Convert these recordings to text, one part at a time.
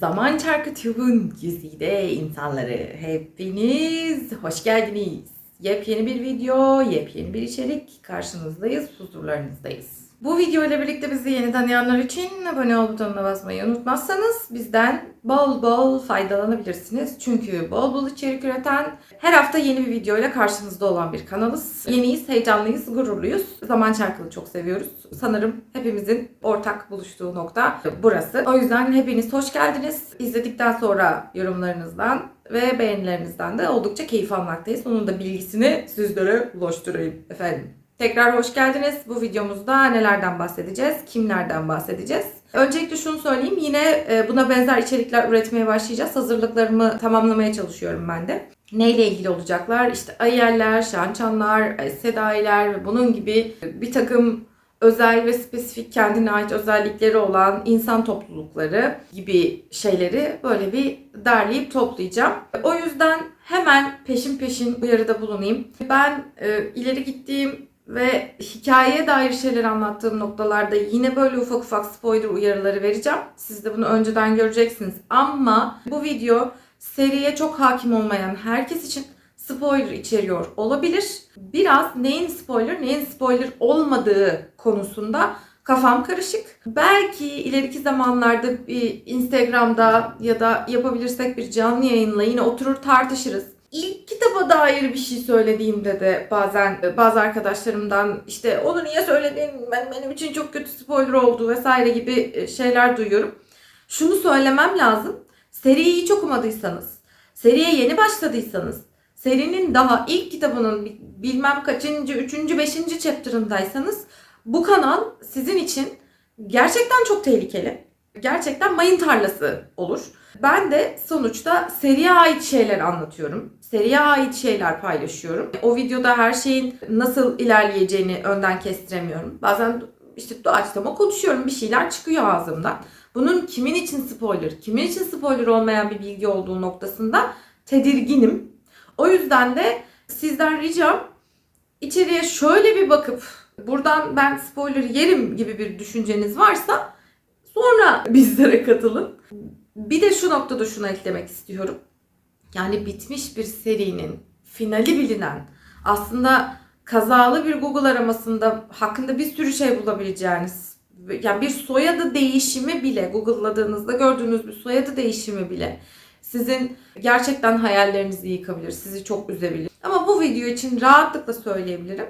Zaman Çarkı TV'nin güzide insanları hepiniz hoş geldiniz. Yepyeni bir video, yepyeni bir içerik karşınızdayız, huzurlarınızdayız. Bu video ile birlikte bizi yeni tanıyanlar için abone ol butonuna basmayı unutmazsanız bizden bol bol faydalanabilirsiniz. Çünkü bol bol içerik üreten her hafta yeni bir video ile karşınızda olan bir kanalız. Yeniyiz, heyecanlıyız, gururluyuz. Zaman Çarkı'nı çok seviyoruz. Sanırım hepimizin ortak buluştuğu nokta burası. O yüzden hepiniz hoş geldiniz. İzledikten sonra yorumlarınızdan ve beğenilerinizden de oldukça keyif almaktayız. Onun da bilgisini sizlere ulaştırayım efendim. Tekrar hoş geldiniz. Bu videomuzda nelerden bahsedeceğiz, kimlerden bahsedeceğiz? Öncelikle şunu söyleyeyim. Yine e, buna benzer içerikler üretmeye başlayacağız. Hazırlıklarımı tamamlamaya çalışıyorum ben de. Neyle ilgili olacaklar? İşte Ayeller, Şançanlar, e, Sedailer ve bunun gibi bir takım özel ve spesifik kendine ait özellikleri olan insan toplulukları gibi şeyleri böyle bir derleyip toplayacağım. O yüzden hemen peşin peşin uyarıda bulunayım. Ben e, ileri gittiğim ve hikayeye dair şeyler anlattığım noktalarda yine böyle ufak ufak spoiler uyarıları vereceğim. Siz de bunu önceden göreceksiniz. Ama bu video seriye çok hakim olmayan herkes için spoiler içeriyor olabilir. Biraz neyin spoiler, neyin spoiler olmadığı konusunda kafam karışık. Belki ileriki zamanlarda bir Instagram'da ya da yapabilirsek bir canlı yayınla yine oturur tartışırız. İlk kitaba dair bir şey söylediğimde de bazen bazı arkadaşlarımdan işte onu niye söyledin ben, benim için çok kötü spoiler oldu vesaire gibi şeyler duyuyorum. Şunu söylemem lazım. Seriyi hiç okumadıysanız, seriye yeni başladıysanız, serinin daha ilk kitabının bilmem kaçıncı, üçüncü, beşinci chapter'ındaysanız bu kanal sizin için gerçekten çok tehlikeli. Gerçekten mayın tarlası olur. Ben de sonuçta seriye ait şeyler anlatıyorum. Seriye ait şeyler paylaşıyorum. O videoda her şeyin nasıl ilerleyeceğini önden kestiremiyorum. Bazen işte doğaçlama konuşuyorum. Bir şeyler çıkıyor ağzımdan. Bunun kimin için spoiler, kimin için spoiler olmayan bir bilgi olduğu noktasında tedirginim. O yüzden de sizden ricam içeriye şöyle bir bakıp buradan ben spoiler yerim gibi bir düşünceniz varsa bizlere katılın. Bir de şu noktada şunu eklemek istiyorum. Yani bitmiş bir serinin finali bilinen aslında kazalı bir Google aramasında hakkında bir sürü şey bulabileceğiniz yani bir soyadı değişimi bile Google'ladığınızda gördüğünüz bir soyadı değişimi bile sizin gerçekten hayallerinizi yıkabilir, sizi çok üzebilir. Ama bu video için rahatlıkla söyleyebilirim.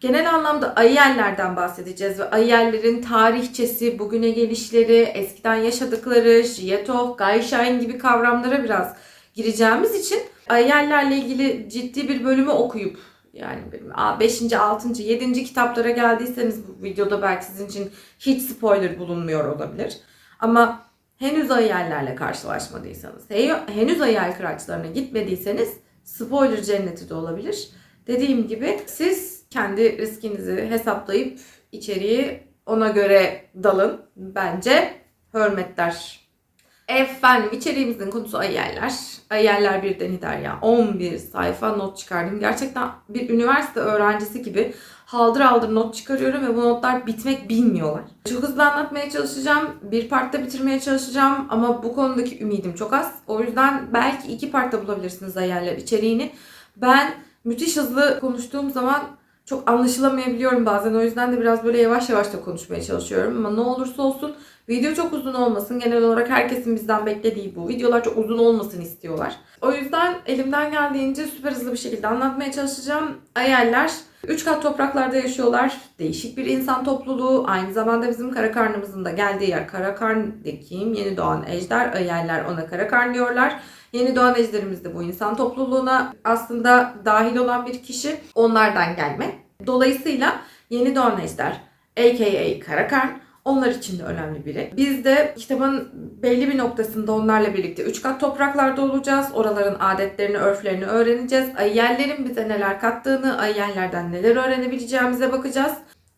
Genel anlamda Ayellerden bahsedeceğiz ve Ayellerin tarihçesi, bugüne gelişleri, eskiden yaşadıkları, Jietoh, Gaishain gibi kavramlara biraz gireceğimiz için Ayellerle ilgili ciddi bir bölümü okuyup yani 5. 6. 7. kitaplara geldiyseniz bu videoda belki sizin için hiç spoiler bulunmuyor olabilir. Ama henüz ayellerle karşılaşmadıysanız, henüz ayel kıraçlarına gitmediyseniz spoiler cenneti de olabilir. Dediğim gibi siz kendi riskinizi hesaplayıp içeriği ona göre dalın. Bence hürmetler. Efendim içeriğimizin konusu ayeller. Ayeller birden Hiderya. 11 sayfa not çıkardım. Gerçekten bir üniversite öğrencisi gibi haldır haldır not çıkarıyorum ve bu notlar bitmek bilmiyorlar. Çok hızlı anlatmaya çalışacağım. Bir partta bitirmeye çalışacağım ama bu konudaki ümidim çok az. O yüzden belki iki partta bulabilirsiniz ayeller içeriğini. Ben müthiş hızlı konuştuğum zaman çok anlaşılamayabiliyorum bazen. O yüzden de biraz böyle yavaş yavaş da konuşmaya çalışıyorum. Ama ne olursa olsun video çok uzun olmasın. Genel olarak herkesin bizden beklediği bu. Videolar çok uzun olmasın istiyorlar. O yüzden elimden geldiğince süper hızlı bir şekilde anlatmaya çalışacağım. Ayeller üç kat topraklarda yaşıyorlar. Değişik bir insan topluluğu. Aynı zamanda bizim Karakarnımızın da geldiği yer Karakarn kim? Yeni doğan ejder. Ayeller ona Karakarn diyorlar. Yeni doğan ejderimiz de bu insan topluluğuna aslında dahil olan bir kişi. Onlardan gelme. Dolayısıyla yeni doğan ejder aka Karakarn onlar için de önemli biri. Biz de kitabın belli bir noktasında onlarla birlikte üç kat topraklarda olacağız. Oraların adetlerini, örflerini öğreneceğiz. Ayiyerlerin bize neler kattığını, ayiyerlerden neler öğrenebileceğimize bakacağız.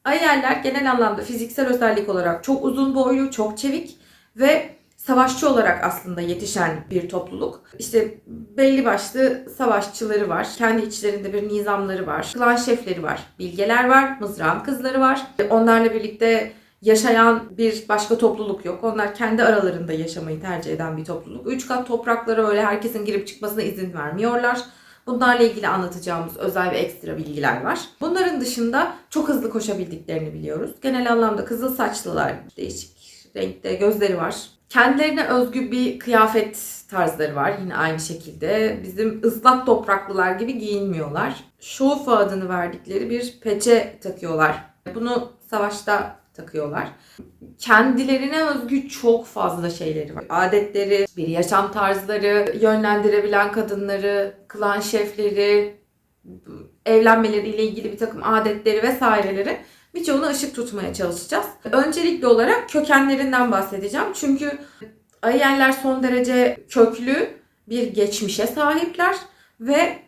Ayiyerler genel anlamda fiziksel özellik olarak çok uzun boylu, çok çevik ve savaşçı olarak aslında yetişen bir topluluk. İşte belli başlı savaşçıları var. Kendi içlerinde bir nizamları var. Klan şefleri var. Bilgeler var. Mızrağın kızları var. Onlarla birlikte yaşayan bir başka topluluk yok. Onlar kendi aralarında yaşamayı tercih eden bir topluluk. Üç kat topraklara öyle herkesin girip çıkmasına izin vermiyorlar. Bunlarla ilgili anlatacağımız özel ve ekstra bilgiler var. Bunların dışında çok hızlı koşabildiklerini biliyoruz. Genel anlamda kızıl saçlılar, değişik renkte gözleri var. Kendilerine özgü bir kıyafet tarzları var yine aynı şekilde. Bizim ıslak topraklılar gibi giyinmiyorlar. Şofa adını verdikleri bir peçe takıyorlar. Bunu savaşta takıyorlar. Kendilerine özgü çok fazla şeyleri var. Adetleri, bir yaşam tarzları, yönlendirebilen kadınları, klan şefleri, evlenmeleriyle ilgili bir takım adetleri vesaireleri birçoğuna ışık tutmaya çalışacağız. Öncelikli olarak kökenlerinden bahsedeceğim. Çünkü Ayerler son derece köklü bir geçmişe sahipler ve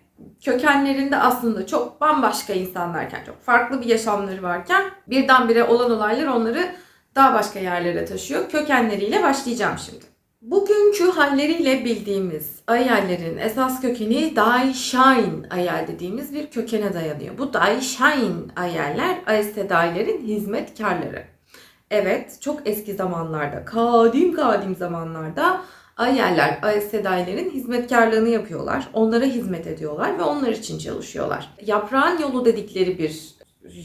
kökenlerinde aslında çok bambaşka insanlarken, çok farklı bir yaşamları varken birdenbire olan olaylar onları daha başka yerlere taşıyor. Kökenleriyle başlayacağım şimdi. Bugünkü halleriyle bildiğimiz Ayellerin esas kökeni Dai Shain Ayel dediğimiz bir kökene dayanıyor. Bu Dai Shain Ayeller Aes Sedailerin hizmetkarları. Evet, çok eski zamanlarda, kadim kadim zamanlarda Ayeller, Aes Sedailerin hizmetkarlığını yapıyorlar. Onlara hizmet ediyorlar ve onlar için çalışıyorlar. Yaprağın yolu dedikleri bir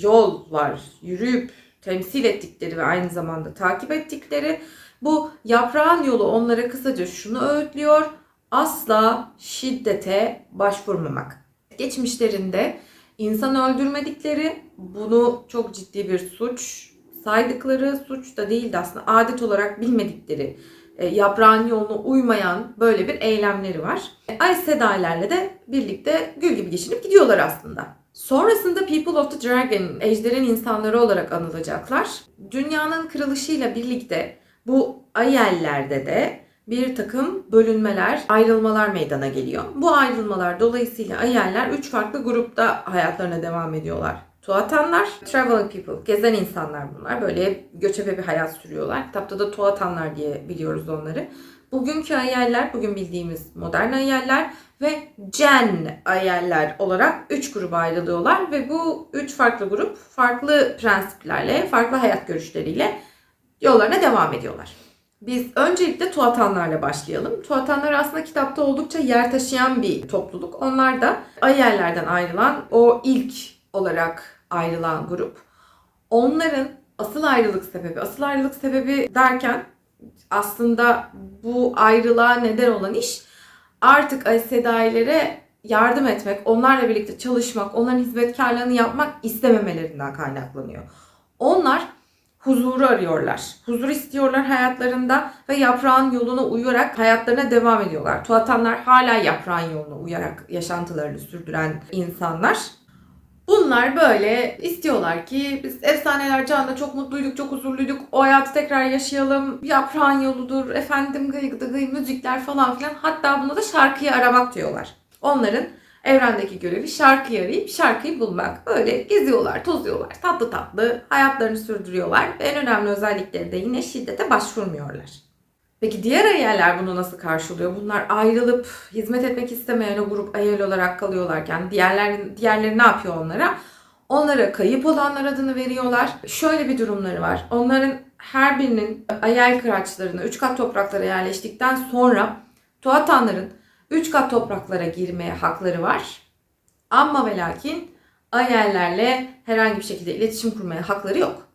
yol var. Yürüyüp temsil ettikleri ve aynı zamanda takip ettikleri bu yaprağın yolu onlara kısaca şunu öğütlüyor. Asla şiddete başvurmamak. Geçmişlerinde insan öldürmedikleri, bunu çok ciddi bir suç saydıkları, suç da değildi aslında adet olarak bilmedikleri, yaprağın yoluna uymayan böyle bir eylemleri var. Ay Sedailerle de birlikte gül gibi geçinip gidiyorlar aslında. Sonrasında People of the Dragon, ejderin insanları olarak anılacaklar. Dünyanın kırılışıyla birlikte bu Ayellerde de bir takım bölünmeler, ayrılmalar meydana geliyor. Bu ayrılmalar dolayısıyla Ayeller üç farklı grupta hayatlarına devam ediyorlar. Tuatanlar, traveling people, gezen insanlar bunlar. Böyle göçebe bir hayat sürüyorlar. Kitapta da Tuatanlar diye biliyoruz onları. Bugünkü Ayeller, bugün bildiğimiz modern Ayeller ve Gen Ayeller olarak üç gruba ayrılıyorlar. Ve bu üç farklı grup farklı prensiplerle, farklı hayat görüşleriyle yollarına devam ediyorlar. Biz öncelikle Tuatanlarla başlayalım. Tuatanlar aslında kitapta oldukça yer taşıyan bir topluluk. Onlar da Ayerlerden ayrılan o ilk olarak ayrılan grup. Onların asıl ayrılık sebebi, asıl ayrılık sebebi derken aslında bu ayrılığa neden olan iş artık Sedai'lere yardım etmek, onlarla birlikte çalışmak, onların hizmetkarlığını yapmak istememelerinden kaynaklanıyor. Onlar huzuru arıyorlar. Huzur istiyorlar hayatlarında ve yaprağın yoluna uyarak hayatlarına devam ediyorlar. Tuatanlar hala yaprağın yoluna uyarak yaşantılarını sürdüren insanlar. Bunlar böyle istiyorlar ki biz efsaneler çağında çok mutluyduk, çok huzurluyduk. O hayatı tekrar yaşayalım. Yaprağın yoludur, efendim gıy gıy gıy müzikler falan filan. Hatta buna da şarkıyı aramak diyorlar. Onların evrendeki görevi şarkıyı arayıp şarkıyı bulmak. Böyle geziyorlar, tozuyorlar, tatlı tatlı hayatlarını sürdürüyorlar. Ve en önemli özellikleri de yine şiddete başvurmuyorlar. Peki diğer ayerler bunu nasıl karşılıyor? Bunlar ayrılıp hizmet etmek istemeyen o grup ayel olarak kalıyorlarken diğerler, diğerleri ne yapıyor onlara? Onlara kayıp olanlar adını veriyorlar. Şöyle bir durumları var. Onların her birinin ayel kıraçlarına, üç kat topraklara yerleştikten sonra Tuatanların üç kat topraklara girmeye hakları var. Ama ve lakin ayellerle herhangi bir şekilde iletişim kurmaya hakları yok.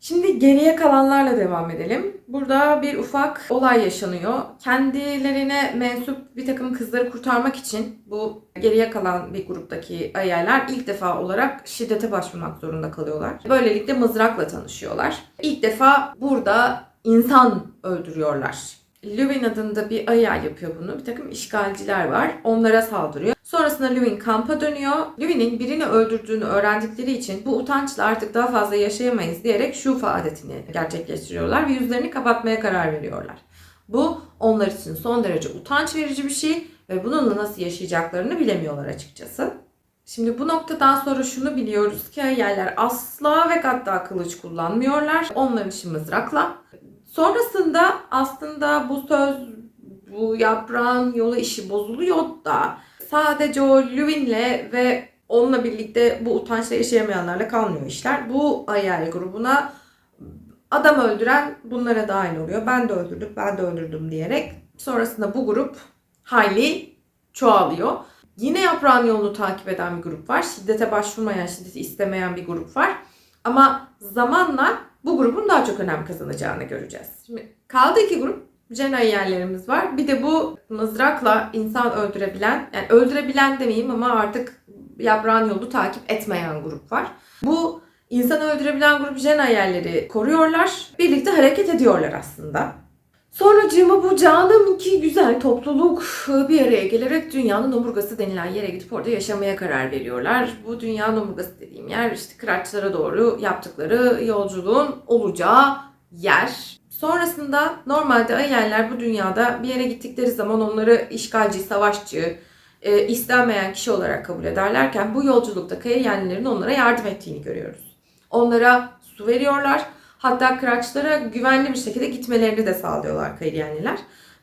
Şimdi geriye kalanlarla devam edelim. Burada bir ufak olay yaşanıyor. Kendilerine mensup bir takım kızları kurtarmak için bu geriye kalan bir gruptaki ayerler ilk defa olarak şiddete başvurmak zorunda kalıyorlar. Böylelikle mızrakla tanışıyorlar. İlk defa burada insan öldürüyorlar. Lewin adında bir ayar yapıyor bunu. Bir takım işgalciler var. Onlara saldırıyor. Sonrasında Lewin kampa dönüyor. Lewin'in birini öldürdüğünü öğrendikleri için bu utançla artık daha fazla yaşayamayız diyerek şufa adetini gerçekleştiriyorlar ve yüzlerini kapatmaya karar veriyorlar. Bu onlar için son derece utanç verici bir şey ve bununla nasıl yaşayacaklarını bilemiyorlar açıkçası. Şimdi bu noktadan sonra şunu biliyoruz ki yerler asla ve hatta kılıç kullanmıyorlar. Onların işi mızrakla. Sonrasında aslında bu söz, bu yaprağın yolu işi bozuluyor da sadece o Lewin'le ve onunla birlikte bu utançla yaşayamayanlarla kalmıyor işler. Bu ayel grubuna Adam öldüren bunlara dahil oluyor. Ben de öldürdüm, ben de öldürdüm diyerek. Sonrasında bu grup hayli çoğalıyor. Yine yaprağın yolunu takip eden bir grup var. Şiddete başvurmayan, şiddeti istemeyen bir grup var. Ama zamanla bu grubun daha çok önem kazanacağını göreceğiz. Şimdi kaldı iki grup. Cenay yerlerimiz var. Bir de bu mızrakla insan öldürebilen, yani öldürebilen demeyeyim ama artık yaprağın yolunu takip etmeyen grup var. Bu insanı öldürebilen grup Cenay yerleri koruyorlar. Birlikte hareket ediyorlar aslında. Sonracığıma bu canım iki güzel topluluk bir araya gelerek dünyanın omurgası denilen yere gidip orada yaşamaya karar veriyorlar. Bu dünyanın omurgası dediğim yer işte kıraçlara doğru yaptıkları yolculuğun olacağı yer. Sonrasında normalde Ayerler bu dünyada bir yere gittikleri zaman onları işgalci, savaşçı, e, istenmeyen kişi olarak kabul ederlerken bu yolculukta Kayeryenlilerin onlara yardım ettiğini görüyoruz. Onlara su veriyorlar. Hatta kıraçlara güvenli bir şekilde gitmelerini de sağlıyorlar Kayeryenliler.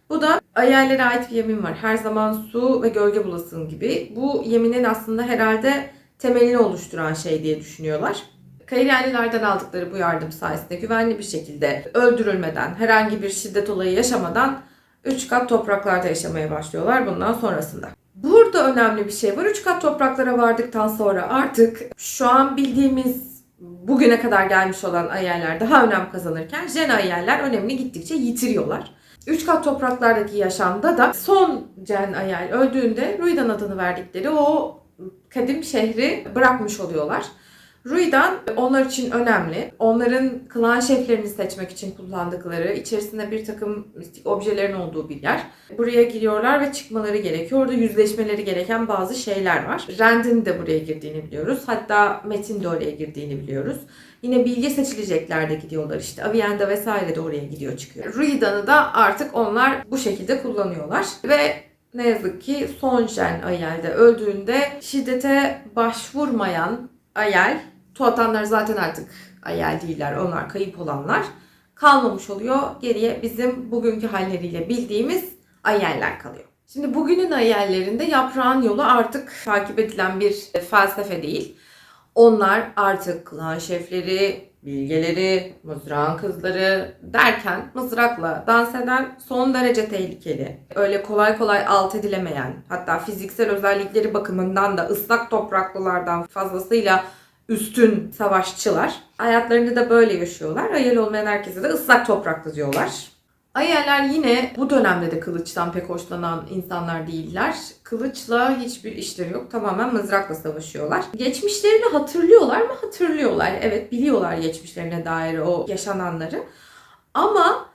Bu da Ayerlere ait bir yemin var. Her zaman su ve gölge bulasın gibi. Bu yeminin aslında herhalde temelini oluşturan şey diye düşünüyorlar. Kayeryenlilerden aldıkları bu yardım sayesinde güvenli bir şekilde öldürülmeden, herhangi bir şiddet olayı yaşamadan 3 kat topraklarda yaşamaya başlıyorlar bundan sonrasında. Burada önemli bir şey var. 3 kat topraklara vardıktan sonra artık şu an bildiğimiz bugüne kadar gelmiş olan ayerler daha önem kazanırken Jen ayerler önemini gittikçe yitiriyorlar. Üç kat topraklardaki yaşamda da son Jen ayel öldüğünde Ruidan adını verdikleri o kadim şehri bırakmış oluyorlar. Ruidan onlar için önemli. Onların klan şeflerini seçmek için kullandıkları, içerisinde bir takım mistik objelerin olduğu bir yer. Buraya giriyorlar ve çıkmaları gerekiyor. Orada yüzleşmeleri gereken bazı şeyler var. Rand'in de buraya girdiğini biliyoruz. Hatta Metin de oraya girdiğini biliyoruz. Yine bilge seçilecekler de gidiyorlar işte. Avienda vesaire de oraya gidiyor çıkıyor. Ruidan'ı da artık onlar bu şekilde kullanıyorlar. Ve ne yazık ki son Jen Ayel'de öldüğünde şiddete başvurmayan Ayel Tuatanlar zaten artık ayel değiller. Onlar kayıp olanlar. Kalmamış oluyor. Geriye bizim bugünkü halleriyle bildiğimiz ayeller kalıyor. Şimdi bugünün ayellerinde yaprağın yolu artık takip edilen bir felsefe değil. Onlar artık klan şefleri, bilgeleri, mızrağın kızları derken mızrakla dans eden son derece tehlikeli. Öyle kolay kolay alt edilemeyen hatta fiziksel özellikleri bakımından da ıslak topraklılardan fazlasıyla üstün savaşçılar. Hayatlarını da böyle yaşıyorlar. Ayel olmayan herkese de ıslak topraklı diyorlar. Ayeller yine bu dönemde de kılıçtan pek hoşlanan insanlar değiller. Kılıçla hiçbir işleri yok. Tamamen mızrakla savaşıyorlar. Geçmişlerini hatırlıyorlar mı? Hatırlıyorlar. Evet biliyorlar geçmişlerine dair o yaşananları. Ama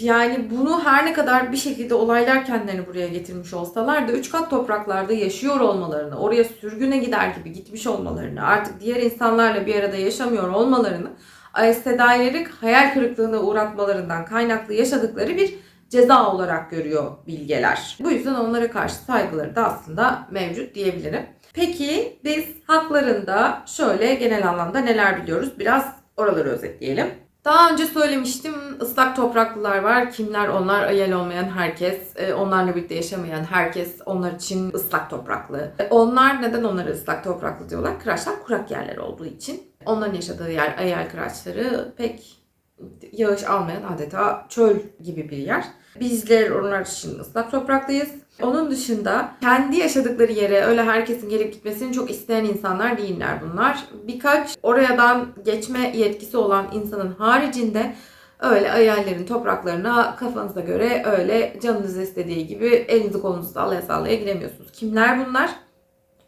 yani bunu her ne kadar bir şekilde olaylar kendilerini buraya getirmiş olsalar da üç kat topraklarda yaşıyor olmalarını, oraya sürgüne gider gibi gitmiş olmalarını, artık diğer insanlarla bir arada yaşamıyor olmalarını Aestedaileri hayal kırıklığına uğratmalarından kaynaklı yaşadıkları bir ceza olarak görüyor bilgeler. Bu yüzden onlara karşı saygıları da aslında mevcut diyebilirim. Peki biz haklarında şöyle genel anlamda neler biliyoruz? Biraz oraları özetleyelim. Daha önce söylemiştim ıslak topraklılar var. Kimler onlar? Ayel olmayan herkes, e, onlarla birlikte yaşamayan herkes onlar için ıslak topraklı. E, Onlar neden onları ıslak topraklı diyorlar? Kıraçlar kurak yerler olduğu için. Onların yaşadığı yer Ayel kıraçları pek yağış almayan adeta çöl gibi bir yer. Bizler onlar için ıslak topraklıyız. Onun dışında kendi yaşadıkları yere öyle herkesin gelip gitmesini çok isteyen insanlar değiller bunlar. Birkaç oradan geçme yetkisi olan insanın haricinde öyle ayarların topraklarına kafanıza göre öyle canınız istediği gibi elinizi kolunuzu sallaya sallaya giremiyorsunuz. Kimler bunlar?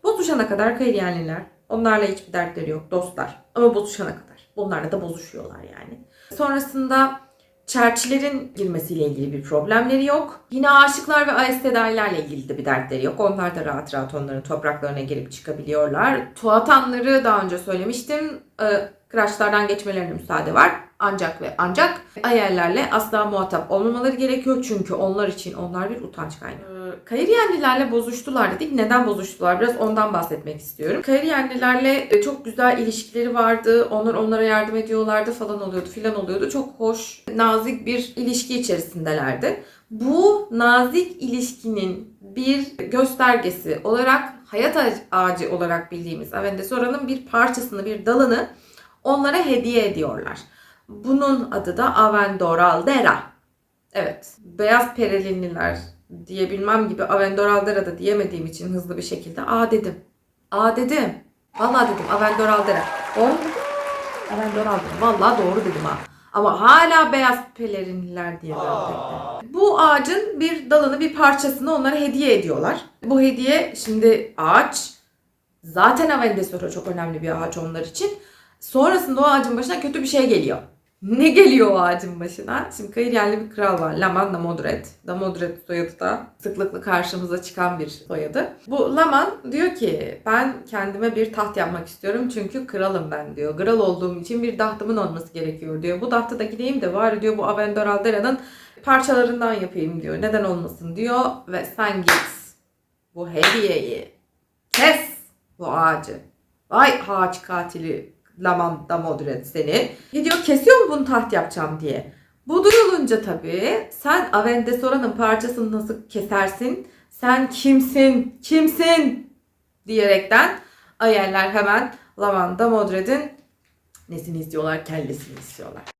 Bozuşana kadar Kayriyenliler. Onlarla hiçbir dertleri yok dostlar. Ama bozuşana kadar. Bunlarla da bozuşuyorlar yani. Sonrasında Çerçilerin girmesiyle ilgili bir problemleri yok. Yine aşıklar ve aestedailerle ilgili de bir dertleri yok. Onlar da rahat rahat onların topraklarına girip çıkabiliyorlar. Tuatanları daha önce söylemiştim. Ee, Kıraçlardan geçmelerine müsaade var. Ancak ve ancak ayerlerle asla muhatap olmamaları gerekiyor. Çünkü onlar için onlar bir utanç kaynağı. Ee, Kayıryenlilerle bozuştular dedik. Neden bozuştular? Biraz ondan bahsetmek istiyorum. Kayıryenlilerle e, çok güzel ilişkileri vardı. Onlar onlara yardım ediyorlardı falan oluyordu filan oluyordu. Çok hoş, nazik bir ilişki içerisindelerdi. Bu nazik ilişkinin bir göstergesi olarak hayat ağacı olarak bildiğimiz Avendesora'nın bir parçasını, bir dalını onlara hediye ediyorlar. Bunun adı da Avendoraldera. Evet. Beyaz perelinliler diyebilmem gibi Avendoraldera da diyemediğim için hızlı bir şekilde A dedim. A dedim. Vallahi dedim Avendoraldera. Mu? Avendoraldera. Vallahi doğru dedim ha. Ama hala beyaz pelerinliler diye böyle. Bu ağacın bir dalını bir parçasını onlara hediye ediyorlar. Bu hediye şimdi ağaç zaten Avendesora çok önemli bir ağaç onlar için. Sonrasında o ağacın başına kötü bir şey geliyor. Ne geliyor o ağacın başına? Şimdi Kayıryenli bir kral var. Laman Damodred. Damodred soyadı da sıklıkla karşımıza çıkan bir soyadı. Bu Laman diyor ki ben kendime bir taht yapmak istiyorum çünkü kralım ben diyor. Kral olduğum için bir tahtımın olması gerekiyor diyor. Bu tahta da gideyim de var diyor bu Avendoraldera'nın parçalarından yapayım diyor. Neden olmasın diyor ve sen git bu hediyeyi kes bu ağacı. Vay ağaç katili Laman Damodred seni. Gidiyor kesiyor mu bunu taht yapacağım diye. Bu duyulunca tabii sen Avendesora'nın parçasını nasıl kesersin? Sen kimsin? Kimsin? Diyerekten Ayerler hemen Laman Damodred'in nesini istiyorlar? Kellesini istiyorlar.